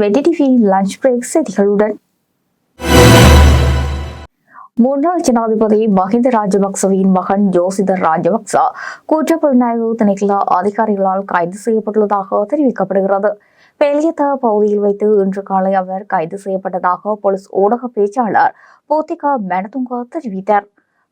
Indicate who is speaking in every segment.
Speaker 1: Ready lunch break செய்திகளுடன் முன்னாள் ஜனாதிபதி மஹிந்த ராஜபக்சவின் மகன் ஜோசிதர் ராஜபக்ச குற்றப்புலனாய்வு திணைக்கள அதிகாரிகளால் கைது செய்யப்பட்டுள்ளதாக தெரிவிக்கப்படுகிறது. பெலியத்த பகுதியில் வைத்து இன்று காலை அவர் கைது செய்யப்பட்டதாக போலீஸ் ஊடக பேச்சாளர் போத்திகா மெனதுங்கா தெரிவித்தார்.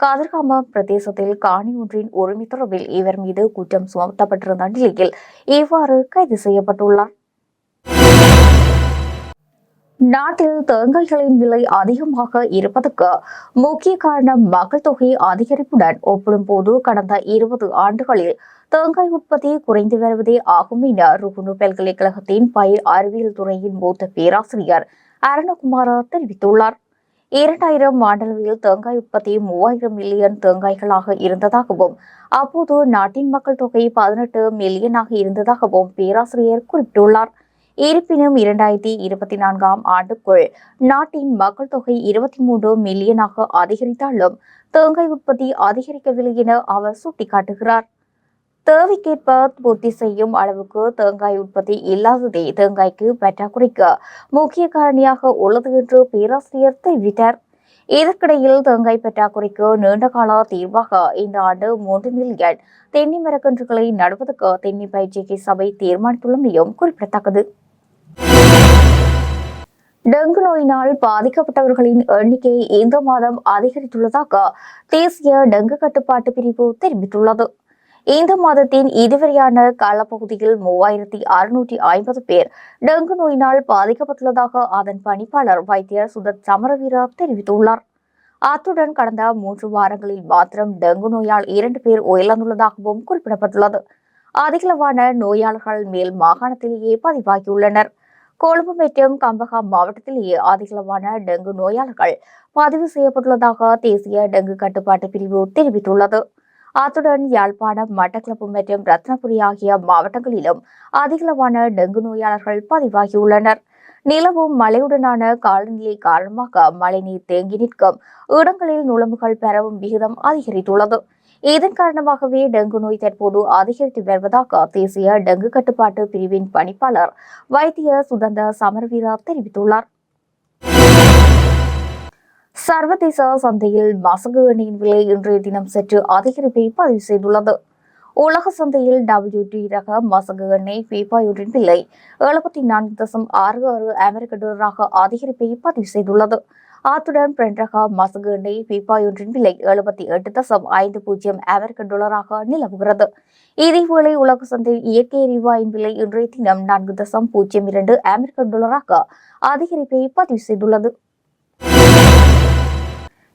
Speaker 1: கதிர்காம பிரதேசத்தில் காணி ஒன்றின் உரிமை தொடர்பில் இவர் மீது குற்றம் சுமத்தப்பட்டிருந்த நிலையில் இவ்வாறு கைது செய்யப்பட்டுள்ளார். நாட்டில் தேங்காய்களின் விலை அதிகமாக இருப்பதற்கு முக்கிய காரணம் மக்கள் தொகை அதிகரிப்புடன் ஒப்பிடும்போது கடந்த இருபது ஆண்டுகளில் தேங்காய் உற்பத்தி குறைந்து வருவதே ஆகும் என ருகுணு பல்கலைக்கழகத்தின் பயிர் அறிவியல் துறையின் மூத்த பேராசிரியர் அருணகுமார தெரிவித்துள்ளார். இரண்டாயிரம் ஆண்டளவில் தேங்காய் உற்பத்தி மூவாயிரம் மில்லியன் தேங்காய்களாக இருந்ததாகவும் அப்போது நாட்டின் மக்கள் தொகை பதினெட்டு மில்லியனாக இருந்ததாகவும் பேராசிரியர் குறிப்பிட்டுள்ளார். இருப்பினும் இரண்டாயிரத்தி இருபத்தி நான்காம் ஆண்டுக்குள் நாட்டின் மக்கள் தொகை இருபத்தி மூன்று மில்லியனாக அதிகரித்தாலும் தேங்காய் உற்பத்தி அதிகரிக்கவில்லை என அவர் சுட்டிக்காட்டுகிறார். தேவைக்கேற்ப பூர்த்தி செய்யும் அளவுக்கு தேங்காய் உற்பத்தி இல்லாததே தேங்காய்க்கு பற்றாக்குறைக்கு முக்கிய காரணியாக உள்ளது என்று பேராசிரியர் தெரிவித்தார். இதற்கிடையில் தேங்காய் பற்றாக்குறைக்கு நீண்டகால தீர்வாக இந்த ஆண்டு மூன்று மில்லியன் தென்னை மரக்கன்றுகளை நடுவதற்கு தென்னை பயிற்சிக்கு சபை தீர்மானித்துள்ளமையும் குறிப்பிடத்தக்கது. டெங்கு நோயினால் பாதிக்கப்பட்டவர்களின் எண்ணிக்கை இந்த மாதம் அதிகரித்துள்ளதாக தேசிய டெங்கு கட்டுப்பாட்டு பிரிவு தெரிவித்துள்ளது. இந்த மாதத்தின் இதுவரையான காலப்பகுதியில் மூவாயிரத்தி அறுநூற்றி ஐம்பது பேர் டெங்கு நோயினால் பாதிக்கப்பட்டுள்ளதாக அதன் பணிப்பாளர் வைத்தியர் சுதத் சமரவீர தெரிவித்துள்ளார். அத்துடன் கடந்த மூன்று வாரங்களில் மாத்திரம் டெங்கு நோயால் இரண்டு பேர் உயிரிழந்துள்ளதாகவும் குறிப்பிடப்பட்டுள்ளது. அதிகளவான நோயாளர்கள் மேல் மாகாணத்திலேயே பதிவாகியுள்ளனர். கொழும்பு மற்றும் கம்பஹாம் மாவட்டத்திலேயே அதிகளவான டெங்கு நோயாளர்கள் பதிவு செய்யப்பட்டுள்ளதாக தேசிய டெங்கு கட்டுப்பாட்டு பிரிவு தெரிவித்துள்ளது. அத்துடன் யாழ்ப்பாணம் மட்டக்களப்பு மற்றும் ரத்னபுரி ஆகிய மாவட்டங்களிலும் அதிகளவான டெங்கு நோயாளர்கள் பதிவாகியுள்ளனர். நிலவும் மழையுடனான காலநிலை காரணமாக மழைநீர் தேங்கி நிற்கும். இடங்களில் நுழம்புகள் பெறவும் விகிதம் அதிகரித்துள்ளது. இதன் காரணமாகவே டெங்கு நோய் தற்போது அதிகரித்து வருவதாக தேசிய டெங்கு கட்டுப்பாட்டு பிரிவின் பணிப்பாளர் வைத்திய சுதந்த சமரவீரா தெரிவித்துள்ளார். சர்வதேச சந்தையில் மசகு எண்ணெயின் விலை இன்றைய தினம் சற்று அதிகரிப்பை பதிவு செய்துள்ளது. உலக சந்தையில் டபிள்யூடி ரக மசகு எண்ணெய் பீப்பாயுடன் விலை எழுபத்தி நான்கு தசம் ஆறு ஆறு அமெரிக்க டாலராக அதிகரிப்பை பதிவு செய்துள்ளது. அத்துடன் பிரெண்ட் ரக மசகு எண்ணெய் பீப்பாயொன்றின் விலை எழுபத்தி எட்டு தசம் ஐந்து பூஜ்ஜியம் அமெரிக்க டாலராக நிலவுகிறது. இதேவேளை உலக சந்தையில் இயற்கை எரிவாயின் விலை இன்றைய தினம் நான்கு தசம் பூஜ்ஜியம் இரண்டு அமெரிக்க டாலராக அதிகரிப்பை பதிவு செய்துள்ளது.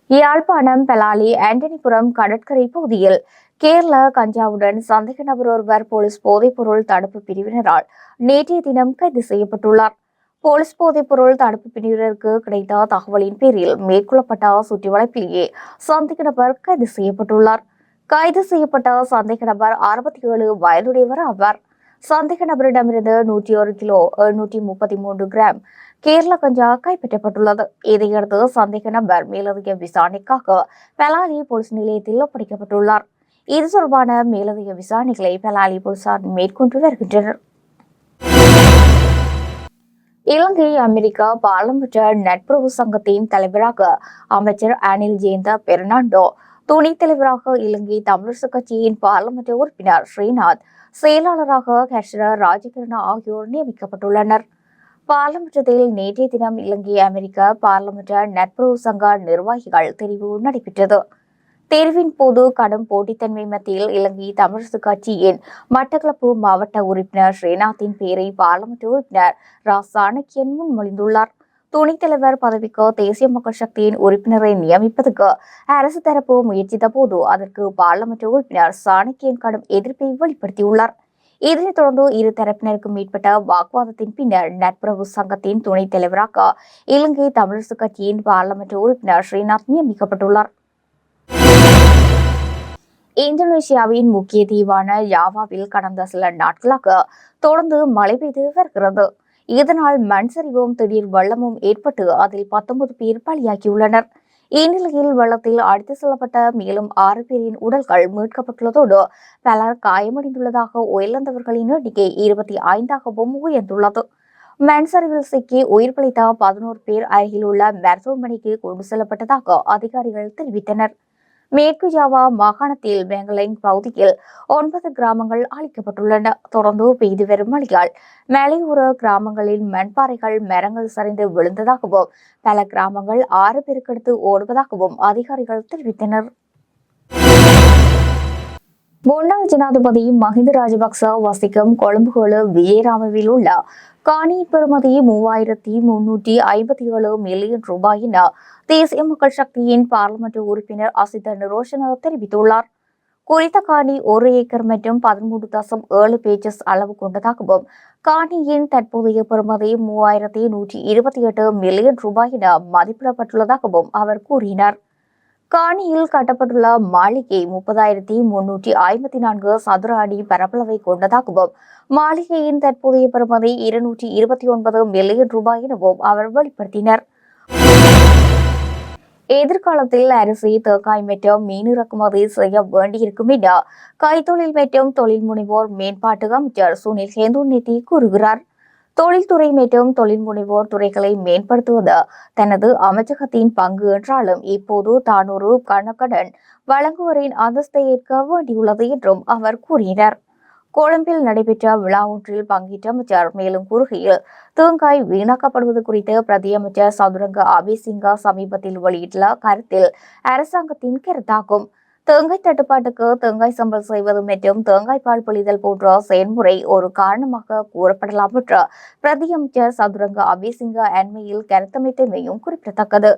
Speaker 1: யாழ்ப்பாணம் பெலாலி ஆண்டனிபுரம் கடற்கரை பகுதியில் கேரள கஞ்சாவுடன் சந்தேக நபர் ஒருவர் போலீஸ் போதைப்பொருள் தடுப்பு பிரிவினரால் நேற்றைய தினம் கைது செய்யப்பட்டுள்ளார். போலீஸ் போதைப்பொருள் தடுப்பு பிரிவினருக்கு கிடைத்த தகவலின் பேரில் மேற்கொள்ளப்பட்ட சுற்றி வளைப்பிலேயே சந்தேக நபர் கைது செய்யப்பட்டுள்ளார். கைது செய்யப்பட்ட சந்தேக நபர் அறுபத்தி ஏழு வயதுடையவர் ஆவார். சந்தேக நபரிடமிருந்து நூற்றி ஒரு கிலோ எழுநூற்றி முப்பத்தி மூன்று கிராம் கேரள கஞ்சா கைப்பற்றப்பட்டுள்ளது. இதையடுத்து சந்தேக நபர் மேலதிக விசாரணைக்காக பெலாலி போலீஸ் நிலையத்தில் ஒப்படைக்கப்பட்டுள்ளார். இது தொடர்பான மேலதிக விசாரணைகளை பெலாலி போலீசார் மேற்கொண்டு வருகின்றனர். இலங்கை அமெரிக்கா பாராளுமன்ற நட்புறவு சங்கத்தின் தலைவராக அமைச்சர் அனில் ஜெயந்த பெர்னாண்டோ துணைத் தலைவராக இலங்கை தமிழரசு கட்சியின் பாராளுமன்ற உறுப்பினர் ஸ்ரீநாத் செயலாளராக ஹர்ஷரா ராஜகிருணா ஆகியோர் நியமிக்கப்பட்டுள்ளனர். பாராளுமன்றத்தில் நேற்றைய தினம் இலங்கை அமெரிக்க பாராளுமன்ற நட்புறவு சங்க நிர்வாகிகள் தெரிவு நடைபெற்றது. தேர்வின் போது கடும் போட்டித்தன்மை மத்தியில் இலங்கை தமிழரசு கட்சியின் மட்டக்களப்பு மாவட்ட உறுப்பினர் ஸ்ரீநாத்தின் பெயரை பாராளுமன்ற உறுப்பினர் ரா சாணக்கியன் முன்மொழிந்துள்ளார். துணைத் தலைவர் பதவிக்கு தேசிய மக்கள் சக்தியின் உறுப்பினரை நியமிப்பதற்கு அரசு தரப்பு முயற்சித்த போது அதற்கு பாராளுமன்ற உறுப்பினர் சாணக்கியன் கடும் எதிர்ப்பை வெளிப்படுத்தியுள்ளார். இதனைத் தொடர்ந்து இரு தரப்பினருக்கும் மேற்பட்ட வாக்குவாதத்தின் பின்னர் நட்புறவு சங்கத்தின் துணைத் தலைவராக இலங்கை தமிழரசு கட்சியின் பாராளுமன்ற உறுப்பினர் ஸ்ரீநாத் நியமிக்கப்பட்டுள்ளார். இந்தோனேஷியாவின் முக்கிய தீவான யாவாவில் கடந்த சில நாட்களாக தொடர்ந்து மழை பெய்து வருகிறது. இதனால் மண் சரிவும் திடீர் வெள்ளமும் ஏற்பட்டு அதில் பத்தொன்பது பேர் பலியாகியுள்ளனர். இந்நிலையில் வெள்ளத்தில் அடித்து செல்லப்பட்ட மேலும் ஆறு பேரின் உடல்கள் மீட்கப்பட்டுள்ளதோடு பலர் காயமடைந்துள்ளதாக உயிரிழந்தவர்களின் எண்ணிக்கை இருபத்தி ஐந்தாகவும் உயர்ந்துள்ளது மண்சரிவில் சிக்கி உயிர் பிழைத்த பதினோரு பேர் அருகில் உள்ள மருத்துவமனைக்கு கொண்டு செல்லப்பட்டதாக அதிகாரிகள் தெரிவித்தனர் மேற்கு ஜாவா மாகாணத்தில் பெங்கலிங் பகுதியில் ஒன்பது கிராமங்கள் அழிக்கப்பட்டுள்ளன. தொடர்ந்து பெய்து வரும் மழையால் மலையோர கிராமங்களில் மண்பாறைகள் மரங்கள் சரிந்து விழுந்ததாகவும் பல கிராமங்கள் ஆறு பேருக்கெடுத்து ஓடுவதாகவும் அதிகாரிகள் தெரிவித்தனர். முன்னாள் ஜனாதிபதி மஹிந்த ராஜபக்ச வசிக்கும் கொழும்புகோடு விஜயராமவில் உள்ள காணி பெறுமதி மூவாயிரத்தி முன்னூற்றி ஐம்பத்தி ஏழு மில்லியன் ரூபாய் என தேசிய மக்கள் சக்தியின் பார்லிமெண்ட் உறுப்பினர் அசித நிரோஷன தெரிவித்துள்ளார். குறித்த காணி ஒரு ஏக்கர் மற்றும் பதிமூன்று தசம் ஏழு பேஜஸ் அளவு கொண்டதாகவும் காணியின் தற்போதைய பெறுமதி மூவாயிரத்தி நூற்றி இருபத்தி எட்டு மில்லியன் ரூபாய் என மதிப்பிடப்பட்டுள்ளதாகவும் அவர் கூறினார். காணியில் கட்டப்பட்டுள்ள மாளிகை முப்பதாயிரத்தி முன்னூற்றி ஐம்பத்தி நான்கு சதுர அடி பரப்பளவை கொண்டதாகவும் மாளிகையின் தற்போதைய பெறுமதி இருநூற்றி இருபத்தி ஒன்பது மில்லியன் ரூபாய் எனவும் அவர் வெளிப்படுத்தினர். எதிர்காலத்தில் அரிசி தேக்காய் மற்றும் மீன் இறக்குமதி செய்ய வேண்டியிருக்கும் என கைத்தொழில் மற்றும் தொழில் முனைவோர் மேம்பாட்டு அமைச்சர் சுனில் ஹேந்துநிதி கூறுகிறார். தொழில்துறை மற்றும் தொழில் முனைவோர் துறைகளை மேம்படுத்துவது. தனது அமைச்சகத்தின் பங்கு என்றாலும் இப்போது தான் ஒரு கணக்கடன் வழங்குவரின் அந்தஸ்தை ஏற்க வேண்டியுள்ளது என்றும் அவர் கூறினார். கொழும்பில் நடைபெற்ற விழா ஒன்றில் பங்கேற்ற அமைச்சர் மேலும் கூறுகையில் தேங்காய் வீணாக்கப்படுவது குறித்து பிரதி அமைச்சர் சதுரங்க அபிசிங்கா சமீபத்தில் வெளியிட்டுள்ள கருத்தில் அரசாங்கத்தின் கருத்தாகும். தேங்காய் தட்டுப்பாட்டுக்கு தேங்காய் சம்பல் செய்வது மற்றும் தேங்காய் பால் பொழிதல் போன்ற செயல்முறை ஒரு காரணமாக கூறப்படலாம் என்று பிரதியமைச்சர் சதுரங்க அபிசிங்க அண்மையில் கருத்தமைத்தமையும் குறிப்பிடத்தக்கது.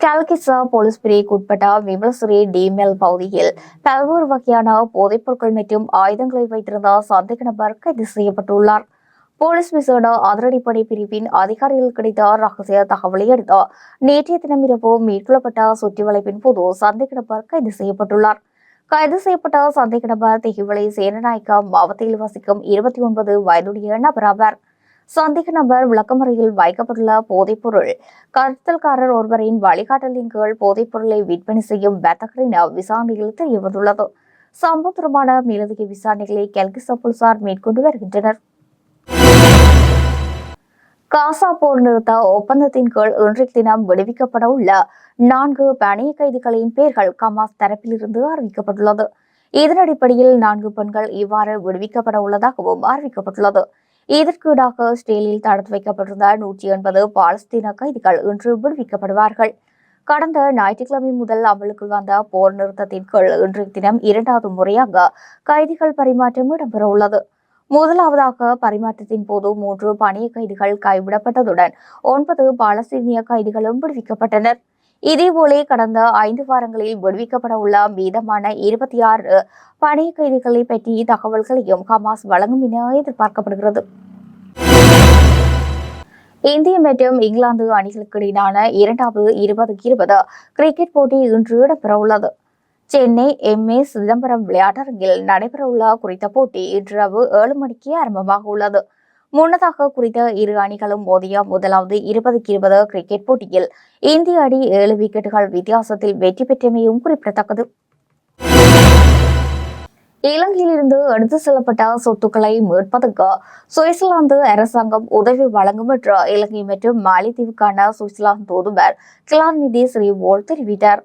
Speaker 1: கல்கிசா போலீஸ் பிரிவுக்குட்பட்ட விமலசுரி டிமெல் பகுதியில் பல்வேறு வகையான போதைப் பொருட்கள் மற்றும் ஆயுதங்களை வைத்திருந்த சந்தேக நபர் கைது செய்யப்பட்டுள்ளார். போலீஸ் விசேட அதிரடிப்படை பிரிவின் அதிகாரிகள் கிடைத்த ரகசிய தகவலை அடுத்து நேற்றைய தினம் இரவு மேற்கொள்ளப்பட்ட சுற்றி வளைப்பின் போது சந்தேக நபர் கைது செய்யப்பட்டுள்ளார். கைது செய்யப்பட்ட சந்தேக நபர் திகிவளை சேனநாயக்கா மாவட்டத்தில் வசிக்கும் இருபத்தி ஒன்பது வயதுடைய நபர் ஆவார். சந்தேக நபர் விளக்கமறையில் வைக்கப்பட்டுள்ள போதைப்பொருள் கடத்தல்காரர் ஒருவரின் வழிகாட்டலின் கீழ் போதைப்பொருளை விற்பனை செய்யும் வர்த்தகரின் விசாரணையில் தெரியவந்துள்ளது. சம்பவம் தொடர்பான மேலதிக விசாரணைகளை கல்கிசா போலீசார் மேற்கொண்டு வருகின்றனர். காசா போர் நிறுத்த ஒப்பந்தத்தின் கீழ் இன்றைய தினம் விடுவிக்கப்பட உள்ள நான்கு பணிய கைதிகளின் பெயர்கள் கமாஸ் தரப்பிலிருந்து அறிவிக்கப்பட்டுள்ளது. இதன் அடிப்படையில் நான்கு பெண்கள் இவ்வாறு விடுவிக்கப்பட உள்ளதாகவும் அறிவிக்கப்பட்டுள்ளது. இதற்கீடாக ஸ்டேலில் தடுத்து வைக்கப்பட்டிருந்த நூற்றி எண்பது பாலஸ்தீன கைதிகள் இன்று விடுவிக்கப்படுவார்கள். கடந்த ஞாயிற்றுக்கிழமை முதல் அமலுக்குள் வந்த போர் நிறுத்தத்தின் கீழ் இன்றைய தினம் இரண்டாவது முறையாக கைதிகள் பரிமாற்றம் இடம்பெற உள்ளது. முதலாவதாக பரிமாற்றத்தின் போது மூன்று பணிய கைதிகள் கைவிடப்பட்டதுடன் ஒன்பது பாலஸ்தீனிய கைதிகளும் விடுவிக்கப்பட்டனர். இதேபோல கடந்த ஐந்து வாரங்களில் விடுவிக்கப்பட உள்ள மீதமான இருபத்தி ஆறு பணிய கைதிகளை பற்றி தகவல்களையும் ஹமாஸ் வழங்கும் என எதிர்பார்க்கப்படுகிறது. இந்திய மற்றும் இங்கிலாந்து அணிகளுக்கு இடையிலான இரண்டாவது இருபது இருபது கிரிக்கெட் போட்டி இன்று இடம்பெறவுள்ளது. சென்னை எம்ஏ சிதம்பரம் விளையாட்டரங்கில் நடைபெறவுள்ள குறித்த போட்டி இன்றிரவு ஏழு மணிக்கு ஆரம்பமாக உள்ளது. முன்னதாக குறித்த இரு அணிகளும் மோதிய முதலாவது இருபதுக்கு இருபது கிரிக்கெட் போட்டியில் இந்திய அணி ஏழு விக்கெட்டுகள் வித்தியாசத்தில் வெற்றி பெற்றமையும் குறிப்பிடத்தக்கது. இலங்கையிலிருந்து எடுத்து செல்லப்பட்ட சொத்துக்களை மீட்பதற்கு சுவிட்சர்லாந்து அரசாங்கம் உதவி வழங்கும் என்று இலங்கை மற்றும் மாலைத்தீவுக்கான சுவிட்சர்லாந்து தூதுவர் கிளாநிதி ஸ்ரீவோல் தெரிவித்தார்.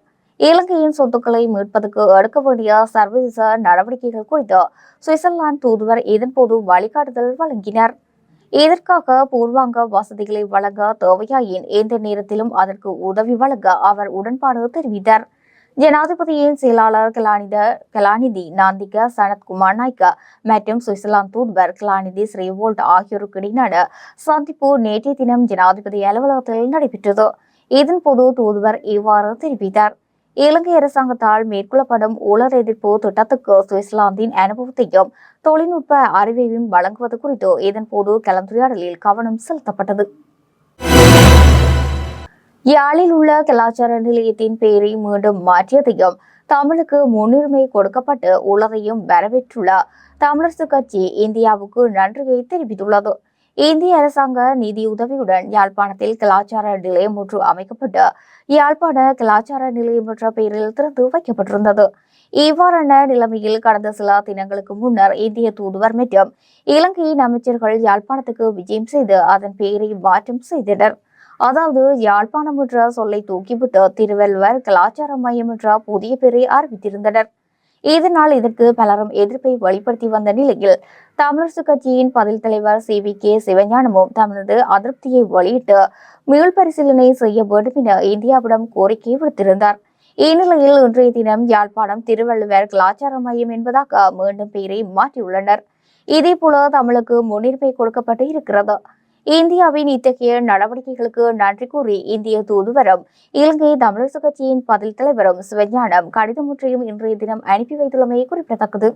Speaker 1: இலங்கையின் சொத்துக்களை மீட்பதற்கு எடுக்க வேண்டிய சர்வதேச நடவடிக்கைகள் குறித்து சுவிட்சர்லாந்து தூதுவர் இதன்போது வழிகாட்டுதல் வழங்கினார். இதற்காக பூர்வாங்க வசதிகளை வழங்க தேவையாயின் எந்த நேரத்திலும் அதற்கு உதவி வழங்க அவர் உடன்பாடு தெரிவித்தார். ஜனாதிபதியின் செயலாளர் கலாநித கலாநிதி நாந்திக சனத்குமார் நாய்க்கா மற்றும் சுவிட்சர்லாந்து தூதுவர் கலாநிதி ஸ்ரீவோல்ட் ஆகியோருக்கு இடையிலான சந்திப்பு நேற்றைய தினம் ஜனாதிபதி அலுவலகத்தில் நடைபெற்றது. இதன்போது தூதுவர் இவ்வாறு தெரிவித்தார். இலங்கை அரசாங்கத்தால் மேற்கொள்ளப்படும் உலர் எதிர்ப்பு திட்டத்துக்கு சுவிட்சர்லாந்தின் அனுபவத்தையும் தொழில்நுட்ப அறிவையும் வழங்குவது குறித்து இதன்போது கலந்துரையாடலில் கவனம் செலுத்தப்பட்டது. யாழில் உள்ள கலாச்சார நிலையத்தின் பெயரை மீண்டும் மாற்றியதையும் தமிழுக்கு முன்னுரிமை கொடுக்கப்பட்டு உள்ளதையும் வரவேற்றுள்ள தமிழரசு கட்சி இந்தியாவுக்கு நன்றியை தெரிவித்துள்ளது. இந்திய அரசாங்க நிதி உதவியுடன் யாழ்ப்பாணத்தில் கலாச்சார நிலையம் ஒன்று அமைக்கப்பட்டு யாழ்ப்பாண கலாச்சார நிலையம் என்ற பெயரில் திறந்து வைக்கப்பட்டிருந்தது. இவ்வாறான நிலைமையில் கடந்த சில தினங்களுக்கு முன்னர் இந்திய தூதுவர் மற்றும் இலங்கையின் அமைச்சர்கள் யாழ்ப்பாணத்துக்கு விஜயம் செய்து அதன் பெயரை மாற்றம் செய்தனர். அதாவது யாழ்ப்பாணம் என்ற சொல்லை தூக்கிவிட்டு திருவள்ளுவர் கலாச்சார மையம் என்ற புதிய பெயரை அறிவித்திருந்தனர். இதனால் இதற்கு பலரும் எதிர்ப்பை வெளிப்படுத்தி வந்த நிலையில் தமிழரசு கட்சியின் பதில் தலைவர் சி. வி. கே. சிவஞானமும் தமது அதிருப்தியை வெளியிட்டு மீள்பரிசீலனை செய்ய வேண்டும் என இந்தியாவிடம் கோரிக்கை விடுத்திருந்தார். இந்நிலையில் இன்றைய தினம் யாழ்ப்பாணம் திருவள்ளுவர் கலாச்சார மையம் என்பதாக மீண்டும் பெயரை மாற்றியுள்ளனர். இதே போல தமிழுக்கு முன்னுரிமை கொடுக்கப்பட்டு இருக்கிறது. இந்தியாவின் இத்தகைய நடவடிக்கைகளுக்கு நன்றி கூறி இந்திய தூதுவரும் இலங்கை தமிழரசு கட்சியின் பதில் தலைவரும் சிவஞானம் கடிதம் ஒன்றையும் இன்றைய தினம் அனுப்பி வைத்துள்ளமை குறிப்பிடத்தக்கது.